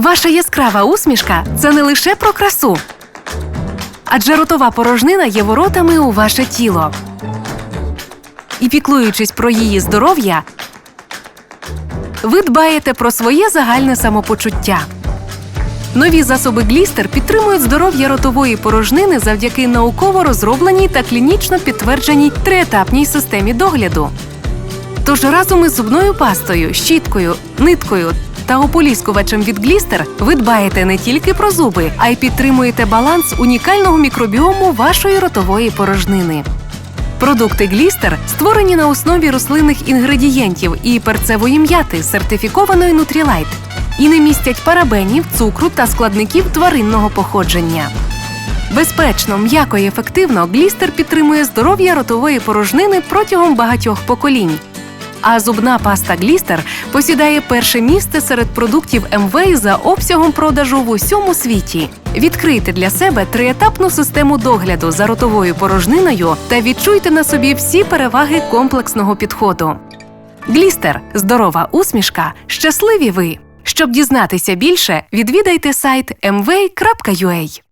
Ваша яскрава усмішка це не лише про красу. Адже ротова порожнина є воротами у ваше тіло. І піклуючись про її здоров'я, ви дбаєте про своє загальне самопочуття. Нові засоби Глістер підтримують здоров'я ротової порожнини завдяки науково розробленій та клінічно підтвердженій триетапній системі догляду. Тож разом із зубною пастою, щіткою, ниткою та ополіскувачем від Глістер ви дбаєте не тільки про зуби, а й підтримуєте баланс унікального мікробіому вашої ротової порожнини. Продукти Глістер створені на основі рослинних інгредієнтів і перцевої м'яти, сертифікованої Нутрілайт, і не містять парабенів, цукру та складників тваринного походження. Безпечно, м'яко і ефективно Глістер підтримує здоров'я ротової порожнини протягом багатьох поколінь. А зубна паста Глістер посідає перше місце серед продуктів МВ за обсягом продажу в усьому світі. Відкрийте для себе триетапну систему догляду за ротовою порожниною та відчуйте на собі всі переваги комплексного підходу. Глістер здорова усмішка, щасливі ви! Щоб дізнатися більше, відвідайте сайт mv.ua.